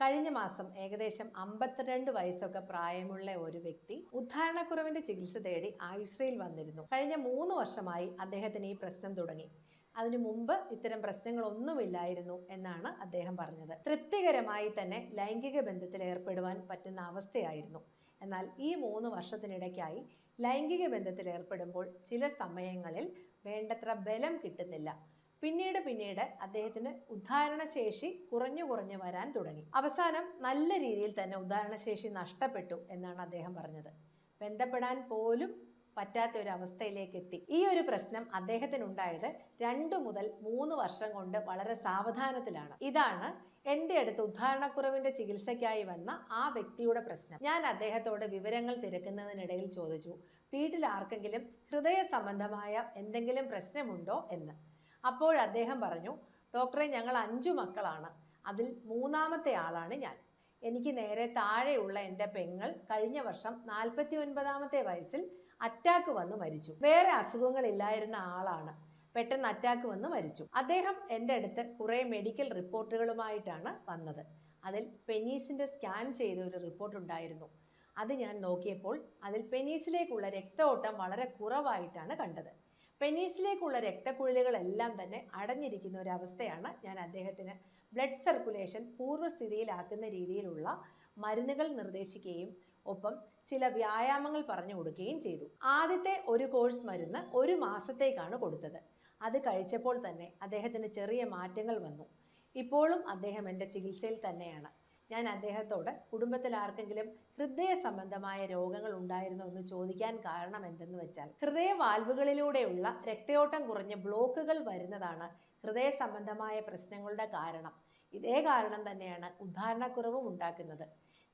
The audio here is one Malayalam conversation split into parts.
കഴിഞ്ഞ മാസം ഏകദേശം അമ്പത്തിരണ്ട് വയസ്സൊക്കെ പ്രായമുള്ള ഒരു വ്യക്തി ഉദ്ധാരണക്കുറവിന്റെ ചികിത്സ തേടി ആയുശ്രീയിൽ വന്നിരുന്നു. കഴിഞ്ഞ മൂന്ന് വർഷമായി അദ്ദേഹത്തിന് ഈ പ്രശ്നം തുടങ്ങി. അതിനു മുമ്പ് ഇത്തരം പ്രശ്നങ്ങളൊന്നുമില്ലായിരുന്നു എന്നാണ് അദ്ദേഹം പറഞ്ഞത്. തൃപ്തികരമായി തന്നെ ലൈംഗിക ബന്ധത്തിൽ ഏർപ്പെടുവാൻ പറ്റുന്ന അവസ്ഥയായിരുന്നു. എന്നാൽ ഈ മൂന്ന് വർഷത്തിനിടയ്ക്കായി ലൈംഗിക ബന്ധത്തിൽ ഏർപ്പെടുമ്പോൾ ചില സമയങ്ങളിൽ വേണ്ടത്ര ബലം കിട്ടുന്നില്ല. പിന്നീട് പിന്നീട് അദ്ദേഹത്തിന് ഉദ്ധാരണശേഷി കുറഞ്ഞു കുറഞ്ഞു വരാൻ തുടങ്ങി. അവസാനം നല്ല രീതിയിൽ തന്നെ ഉദ്ധാരണശേഷി നഷ്ടപ്പെട്ടു എന്നാണ് അദ്ദേഹം പറഞ്ഞത്. ബന്ധപ്പെടാൻ പോലും പറ്റാത്ത ഒരു അവസ്ഥയിലേക്ക് എത്തി. ഈ ഒരു പ്രശ്നം അദ്ദേഹത്തിന് ഉണ്ടായത് രണ്ടു മുതൽ മൂന്ന് വർഷം കൊണ്ട് വളരെ സാവധാനത്തിലാണ്. ഇതാണ് എന്റെ അടുത്ത് ഉദ്ധാരണക്കുറവിന്റെ ചികിത്സയ്ക്കായി വന്ന ആ വ്യക്തിയുടെ പ്രശ്നം. ഞാൻ അദ്ദേഹത്തോട് വിവരങ്ങൾ തിരക്കുന്നതിനിടയിൽ ചോദിച്ചു വീട്ടിൽ ആർക്കെങ്കിലും ഹൃദയ സംബന്ധമായ എന്തെങ്കിലും പ്രശ്നമുണ്ടോ? എന്ന്. അപ്പോൾ അദ്ദേഹം പറഞ്ഞു ഡോക്ടറെ ഞങ്ങൾ അഞ്ചു മക്കളാണ്. അതിൽ മൂന്നാമത്തെ ആളാണ് ഞാൻ. എനിക്ക് നേരെ താഴെയുള്ള എന്റെ പെങ്ങൾ കഴിഞ്ഞ വർഷം നാൽപ്പത്തി ഒൻപതാമത്തെ വയസ്സിൽ അറ്റാക്ക് വന്ന് മരിച്ചു. വേറെ അസുഖങ്ങൾ അസുഖങ്ങളില്ലായിരുന്ന ആളാണ്. പെട്ടെന്ന് അറ്റാക്ക് വന്ന് മരിച്ചു. അദ്ദേഹം എന്റെ അടുത്ത് കുറേ മെഡിക്കൽ റിപ്പോർട്ടുകളുമായിട്ടാണ് വന്നത്. അതിൽ പെനീസിന്റെ സ്കാൻ ചെയ്ത ഒരു റിപ്പോർട്ട് ഉണ്ടായിരുന്നു. അത് ഞാൻ നോക്കിയപ്പോൾ അതിൽ പെനീസിലേക്കുള്ള രക്തഓട്ടം വളരെ കുറവായിട്ടാണ് കണ്ടത്. പെനീസിലേക്കുള്ള രക്തക്കുഴലുകളെല്ലാം തന്നെ അടഞ്ഞിരിക്കുന്ന ഒരു അവസ്ഥയാണ് ഞാൻ അദ്ദേഹത്തിന് ബ്ലഡ് സർക്കുലേഷൻ പൂർവസ്ഥിതിയിലാക്കുന്ന രീതിയിലുള്ള മരുന്നുകൾ നിർദ്ദേശിക്കുകയും ഒപ്പം ചില വ്യായാമങ്ങൾ പറഞ്ഞു കൊടുക്കുകയും ചെയ്തു. ആദ്യത്തെ ഒരു കോഴ്സ് മരുന്ന് ഒരു മാസത്തേക്കാണ് കൊടുത്തത്. അത് കഴിച്ചപ്പോൾ തന്നെ അദ്ദേഹത്തിന് ചെറിയ മാറ്റങ്ങൾ വന്നു. ഇപ്പോഴും അദ്ദേഹം എന്റെ ചികിത്സയിൽ തന്നെയാണ്. ഞാൻ അദ്ദേഹത്തോട് കുടുംബത്തിൽ ആർക്കെങ്കിലും ഹൃദയ സംബന്ധമായ രോഗങ്ങൾ ഉണ്ടായിരുന്നോ എന്ന് ചോദിക്കാൻ കാരണം എന്തെന്ന് വെച്ചാൽ ഹൃദയ വാൽവുകളിലൂടെയുള്ള രക്തയോട്ടം കുറഞ്ഞ ബ്ലോക്കുകൾ വരുന്നതാണ് ഹൃദയ സംബന്ധമായ പ്രശ്നങ്ങളുടെ കാരണം. ഇതേ കാരണം തന്നെയാണ് ഉദ്ധാരണക്കുറവും ഉണ്ടാക്കുന്നത്.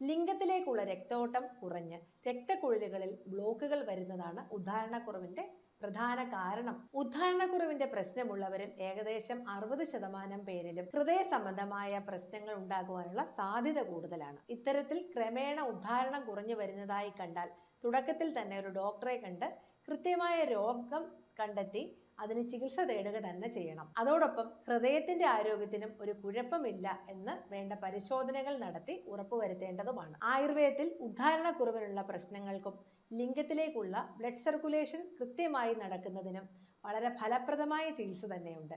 ലിംഗത്തിലേക്കുള്ള രക്തയോട്ടം കുറഞ്ഞ് രക്തക്കുഴലുകളിൽ ബ്ലോക്കുകൾ വരുന്നതാണ് ഉദ്ധാരണക്കുറവിന്റെ പ്രധാന കാരണം ഉദ്ധാരണക്കുറവിന്റെ പ്രശ്നമുള്ളവരിൽ ഏകദേശം അറുപത് ശതമാനം പേരിലും ഹൃദയ സംബന്ധമായ പ്രശ്നങ്ങൾ ഉണ്ടാകുവാനുള്ള സാധ്യത കൂടുതലാണ്. ഇത്തരത്തിൽ ക്രമേണ ഉദ്ധാരണം കുറഞ്ഞു വരുന്നതായി കണ്ടാൽ തുടക്കത്തിൽ തന്നെ ഒരു ഡോക്ടറെ കണ്ട് കൃത്യമായ രോഗം കണ്ടെത്തി അതിന് ചികിത്സ തേടുക തന്നെ ചെയ്യണം. അതോടൊപ്പം ഹൃദയത്തിന്റെ ആരോഗ്യത്തിനും ഒരു കുഴപ്പമില്ല എന്ന് വേണ്ട പരിശോധനകൾ നടത്തി ഉറപ്പുവരുത്തേണ്ടതുമാണ്. ആയുർവേദത്തിൽ ഉദ്ധാരണക്കുറവിനുള്ള പ്രശ്നങ്ങൾക്കും ലിംഗത്തിലേക്കുള്ള ബ്ലഡ് സർക്കുലേഷൻ കൃത്യമായി നടക്കുന്നതിനും വളരെ ഫലപ്രദമായ ചികിത്സ തന്നെയുണ്ട്.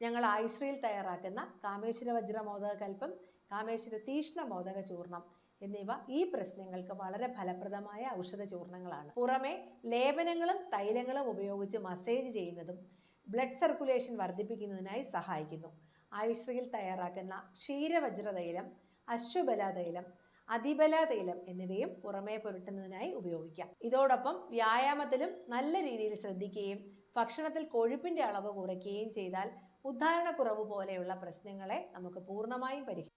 ഞങ്ങൾ ആയുശ്രീയിൽ തയ്യാറാക്കുന്ന കാമേശ്വര വജ്രമോദക കൽപ്പം കാമേശ്വര തീഷ്ണ മോദക ചൂർണം എന്നിവ ഈ പ്രശ്നങ്ങൾക്ക് വളരെ ഫലപ്രദമായ ഔഷധ ചൂർണങ്ങളാണ്. പുറമെ ലേപനങ്ങളും തൈലങ്ങളും ഉപയോഗിച്ച് മസേജ് ചെയ്യുന്നതും ബ്ലഡ് സർക്കുലേഷൻ വർദ്ധിപ്പിക്കുന്നതിനായി സഹായിക്കുന്നു. ആയുശ്രീയിൽ തയ്യാറാക്കുന്ന ക്ഷീരവജ്ര തൈലം അശ്വബല തൈലം അതിബല തൈലം എന്നിവയും പുറമേ പുരട്ടുന്നതിനായി ഉപയോഗിക്കാം. ഇതോടൊപ്പം വ്യായാമത്തിലും നല്ല രീതിയിൽ ശ്രദ്ധിക്കുകയും ഭക്ഷണത്തിൽ കൊഴുപ്പിന്റെ അളവ് കുറയ്ക്കുകയും ചെയ്താൽ ഉദ്ധാരണക്കുറവ് പോലെയുള്ള പ്രശ്നങ്ങളെ നമുക്ക് പൂർണമായും പരിഹരിക്കാം